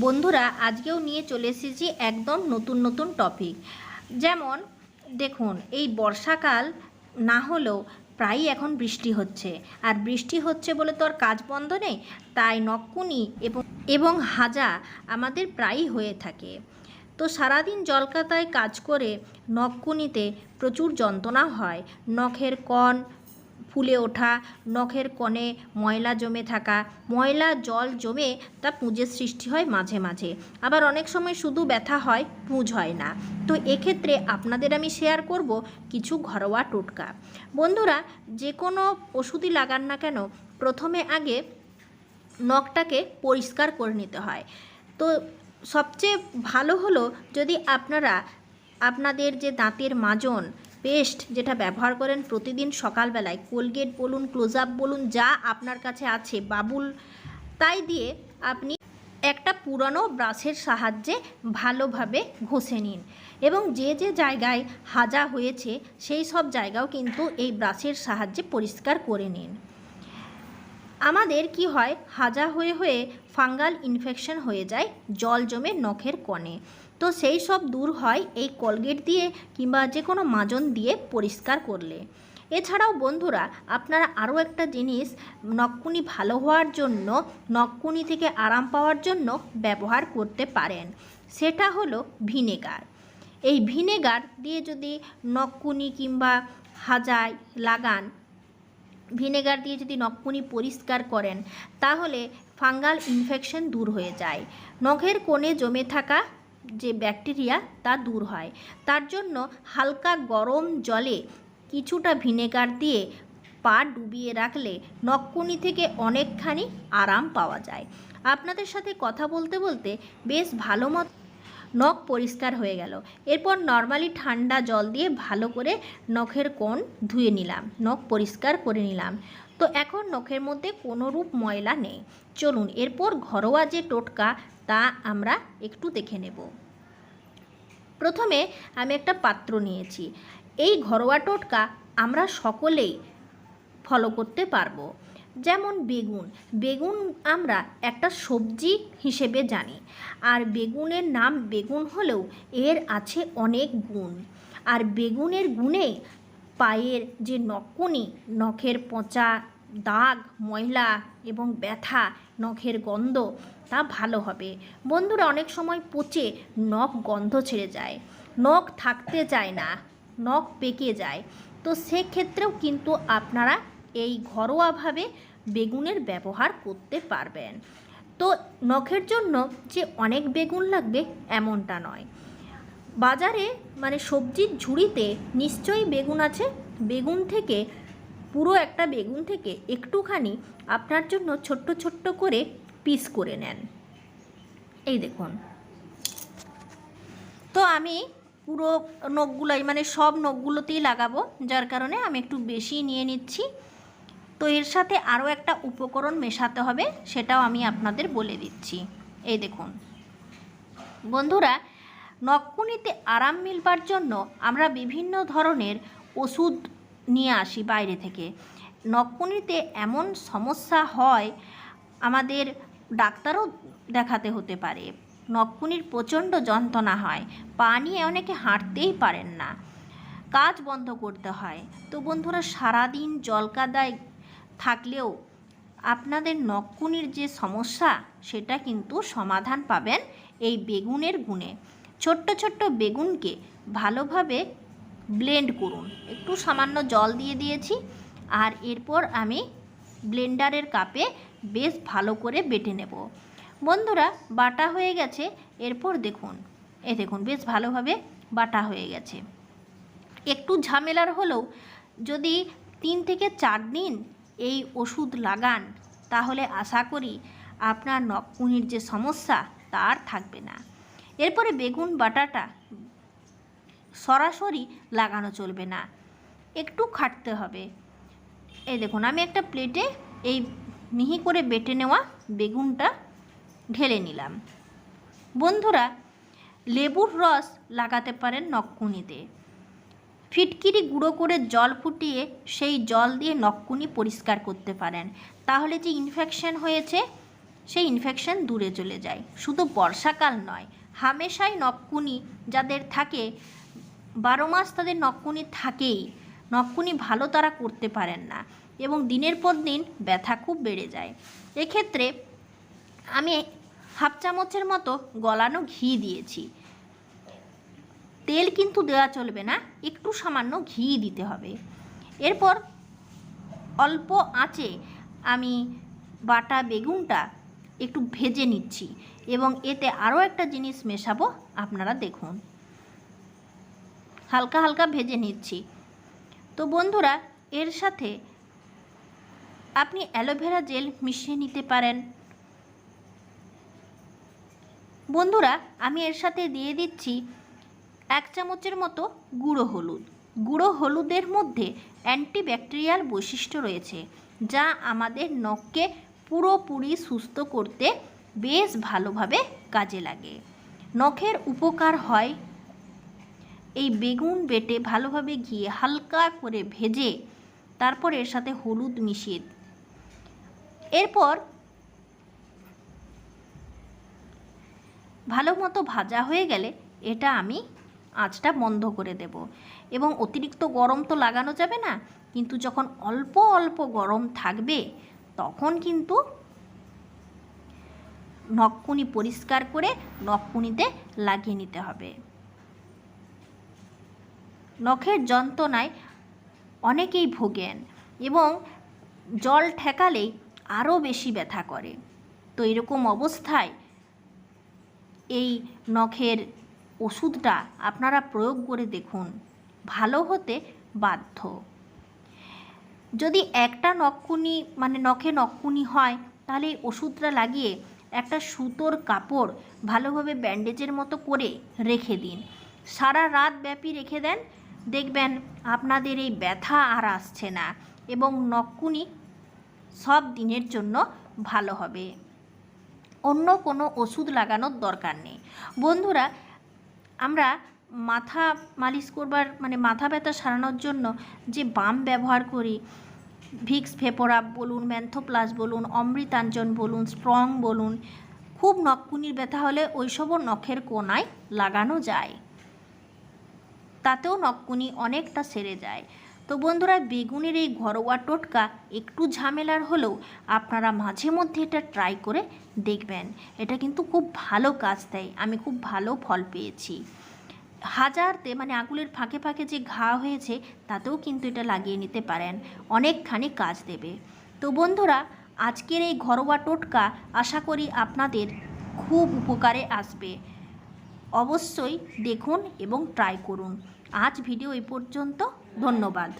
বন্ধুরা, আজকেও নিয়ে চলে এসেছি একদম নতুন নতুন টপিক যেমন, দেখুন, এই বর্ষাকাল না হলেও প্রায়ই এখন বৃষ্টি হচ্ছে। আর বৃষ্টি হচ্ছে বলে তো আর কাজ বন্ধ নেই, তাই নকুনি এবং এবং হাজা আমাদের প্রায়ই হয়ে থাকে। তো সারাদিন জলকাতায় কাজ করে নখকুনিতে প্রচুর যন্ত্রণা হয়। নখের কণ ফুলে ওঠা, নখের কোণে ময়লা জমে থাকা, ময়লা জল জমে তা পুঁজের সৃষ্টি হয় মাঝে মাঝে। আবার অনেক সময় শুধু ব্যথা হয়, পুঁজ হয় না। তো এক্ষেত্রে আপনাদের আমি শেয়ার করব কিছু ঘরোয়া টোটকা। বন্ধুরা, যে কোনো ওষুধই লাগান না কেন, প্রথমে আগে নখটাকে পরিষ্কার করে নিতে হয়। তো সবচেয়ে ভালো হলো যদি আপনারা, আপনাদের যে দাঁতের মাজন পেস্ট যেটা ব্যবহার করেন প্রতিদিন সকালবেলায়, কোলগেট বলুন, ক্লোজ আপ বলুন, যা আপনার কাছে আছে, বাবুল। তাই দিয়ে আপনি একটা পুরনো ব্রাশের সাহায্যে ভালোভাবে ঘষে নিন। এবং যে যে জায়গায় হাজা হয়েছে, সেই সব জায়গাও কিন্তু এই ব্রাশের সাহায্যে পরিষ্কার করে নিন। আমাদের কি হয়? হাজা হয়ে হয়ে ফাঙ্গাল ইনফেকশন হয়ে যায়, জল জমে নখের কোণে। তো সেই সব দূর হয় এই কলগেট দিয়ে কিংবা যে কোনো মাজন দিয়ে পরিষ্কার করলে। এছাড়াও বন্ধুরা, আপনারা আরও একটা জিনিস, নখকুনি ভালো হওয়ার জন্য, নখকুনি থেকে আরাম পাওয়ার জন্য ব্যবহার করতে পারেন। সেটা হলো ভিনেগার। এই ভিনেগার দিয়ে যদি নখকুনি কিংবা হাজায় লাগান ভিনেগার দিয়ে যদি নখকুনি পরিষ্কার করেন, তাহলে ফাঙ্গাল ইনফেকশন দূর হয়ে যায়। নখের কোণে জমে থাকা যে ব্যাকটেরিয়া, তা দূর হয়। তার জন্য হালকা গরম জলে কিছুটা ভিনেগার দিয়ে পা ডুবিয়ে রাখলে নখকুনি থেকে অনেকখানি আরাম পাওয়া যায়। আপনাদের সাথে কথা বলতে বলতে বেশ ভালো মতো নখ পরিষ্কার হয়ে গেল। এরপর নর্মালি ঠান্ডা জল দিয়ে ভালো করে নখের কোণ ধুয়ে নিলাম, নখ পরিষ্কার করে নিলাম। তো এখন নখের মধ্যে কোনো রূপ ময়লা নেই। চলুন, এরপর ঘরোয়া যে টোটকা, তা আমরা একটু দেখে নেব। প্রথমে আমি একটা পাত্র নিয়েছি। এই ঘরোয়া টোটকা আমরা সকলেই ফলো করতে পারব। যেমন বেগুন। বেগুন আমরা একটা সবজি হিসেবে জানি। আর বেগুনের নাম বেগুন হলেও এর আছে অনেক গুণ। আর বেগুনের গুণে পায়ের যে নখকুনি, নখের পচা, দাগ, ময়লা এবং ব্যথা, নখের গন্ধ, তা ভালো হবে। বন্ধুরা, অনেক সময় পচে নখ গন্ধ ছেড়ে যায়। নখ থাকতে চায় না, নখ পেকে যায়। তো সেক্ষেত্রেও কিন্তু আপনারা এই ঘরোয়াভাবে বেগুনের ব্যবহার করতে পারবেন। তো নখের জন্য যে অনেক বেগুন লাগবে এমনটা নয়। বাজারে মানে সবজির ঝুড়িতে নিশ্চয়ই বেগুন আছে। বেগুন থেকে, পুরো একটা বেগুন থেকে একটুখানি আপনার জন্য ছোট্ট ছোট্ট করে পিস করে নেন। এই দেখুন। তো আমি পুরো নখগুলোই মানে সব নখগুলোতেই লাগাবো, যার কারণে আমি একটু বেশি নিয়ে নিচ্ছি। তো এর সাথে আরও একটা উপকরণ মেশাতে হবে, সেটাও আমি আপনাদের বলে দিচ্ছি। এই দেখুন। বন্ধুরা, নখকুনিতে আরাম মিলবার জন্য আমরা বিভিন্ন ধরনের ওষুধ নিয়ে আসি বাইরে থেকে। নখকুনিতে এমন সমস্যা হয়, আমাদের ডাক্তারও দেখাতে হতে পারে। নখকুনির প্রচণ্ড যন্ত্রণা হয়, পা নিয়ে অনেকে হাঁটতেই পারেন না। কাজ বন্ধ করতে হয়। তো বন্ধুরা, সারাদিন জলকাদায় থাকলেও আপনাদের নখকুনির যে সমস্যা, সেটা কিন্তু সমাধান পাবেন এই বেগুনের গুণে। ছোট্ট ছোট্ট বেগুনকে ভালোভাবে ব্লেন্ড করুন। একটু সামান্য জল দিয়ে দিয়েছি আর এরপর আমি ব্লেন্ডারের কাপে বেশ ভালো করে বেটে নেব। বন্ধুরা, বাটা হয়ে গেছে। এরপর দেখুন এ দেখুন, বেশ ভালোভাবে বাটা হয়ে গেছে। একটু ঝামেলার হলেও যদি তিন থেকে চার দিন এই ওষুধ লাগান, তাহলে আশা করি আপনার নখকুনির যে সমস্যা, তার থাকবে না। এরপরে বেগুন বাটাটা সরাসরি লাগানো চলবে না। একটু খাটতে হবে। এই দেখুন, আমি একটা প্লেটে এই মিহি করে বেটে নেওয়া বেগুনটা ঢেলে নিলাম। বন্ধুরা, লেবুর রস লাগাতে পারেন নখকুনিতে ফিটকিরি গুঁড়ো করে জল ফুটিয়ে সেই জল দিয়ে নখকুনি পরিষ্কার করতে পারেন। তাহলে যে ইনফেকশন হয়েছে, সেই ইনফেকশন দূরে চলে যায়। শুধু বর্ষাকাল নয়, হামেশাই নকুনি যাদের থাকে, বারো মাস তাদের নকুনি থাকেই। নকুনি ভালো তারা করতে পারেন না এবং দিনের পর দিন ব্যথা খুব বেড়ে যায়। এক্ষেত্রে আমি হাফ চামচের মতো গলানো ঘি দিয়েছি। তেল কিন্তু দেওয়া চলবে না, একটু সামান্য ঘি দিতে হবে। এরপর অল্প আঁচে আমি বাটা বেগুনটা একটু ভেজে নিচ্ছি এবং এতে আরও একটা জিনিস মেশাবো, আপনারা দেখুন। হালকা হালকা ভেজে নিচ্ছি। তো বন্ধুরা, এর সাথে আপনি অ্যালোভেরা জেল মিশিয়ে নিতে পারেন। বন্ধুরা, আমি এর সাথে দিয়ে দিচ্ছি এক চামচের মতো গুঁড়ো হলুদ। গুঁড়ো হলুদের মধ্যে অ্যান্টিব্যাকটেরিয়াল বৈশিষ্ট্য রয়েছে, যা আমাদের নখকে পুরোপুরি সুস্থ করতে বেশ ভালোভাবে কাজে লাগে। নখের উপকার হয় এই বেগুন বেটে ভালোভাবে ঘিয়ে হালকা করে ভেজে তারপর এর সাথে হলুদ মিশিয়ে এরপর ভালো মতো ভাজা হয়ে গেলে এটা আমি আঁচটা বন্ধ করে দেব। এবং অতিরিক্ত গরম তো লাগানো যাবে না, কিন্তু যখন অল্প অল্প গরম থাকবে, তখন কিন্তু নখকুনি পরিষ্কার করে নখকুনিতে লাগিয়ে নিতে হবে। নখের যন্ত্রণায় অনেকেই ভোগেন এবং জল ঠেকালেই আরও বেশি ব্যথা করে। তো এরকম অবস্থায় এই নখের ওষুধটা আপনারা প্রয়োগ করে দেখুন। ভালো হতে বাধ্য। যদি একটা নখকুনি মানে নখে নখকুনি হয়, তাহলে ওষুধটা লাগিয়ে একটা সুতোর কাপড় ভালোভাবে ব্যান্ডেজের মতো করে রেখে দিন। সারা রাত ব্যাপী রেখে দেন। দেখবেন আপনাদের এই ব্যথা আর আসছে না এবং নখকুনি সব দিনের জন্য ভালো হবে। অন্য কোনো ওষুধ লাগানোর দরকার নেই। বন্ধুরা আমরা মাথা মালিশ করবার মানে মাথা ব্যথা সারানোর জন্য যে বাম ব্যবহার করি, ভিক্স ভেপোরাপ বলুন, ম্যান্থোপ্লাস বলুন, অমৃতাঞ্জন বলুন, স্ট্রং বলুন, খুব নখকুনির ব্যথা হলে ওইসবও নখের কোনায় লাগানো যায়। তাতেও নখকুনি অনেকটা সেরে যায়। তো বন্ধুরা, বেগুনের এই ঘরোয়া টোটকা একটু ঝামেলার হলেও আপনারা মাঝে মধ্যে এটা ট্রাই করে দেখবেন। এটা কিন্তু খুব ভালো কাজ দেয়। আমি খুব ভালো ফল পেয়েছি। হাজারতে মানে আঙুলের ফাঁকে ফাঁকে যে ঘা হয়েছে, তাতেও কিন্তু এটা লাগিয়ে নিতে পারেন। অনেকখানি কাজ দেবে। তো বন্ধুরা, আজকের এই ঘরোয়া টোটকা আশা করি আপনাদের খুব উপকারে আসবে। অবশ্যই দেখুন এবং ট্রাই করুন। আজ ভিডিও এই পর্যন্ত ধন্যবাদ।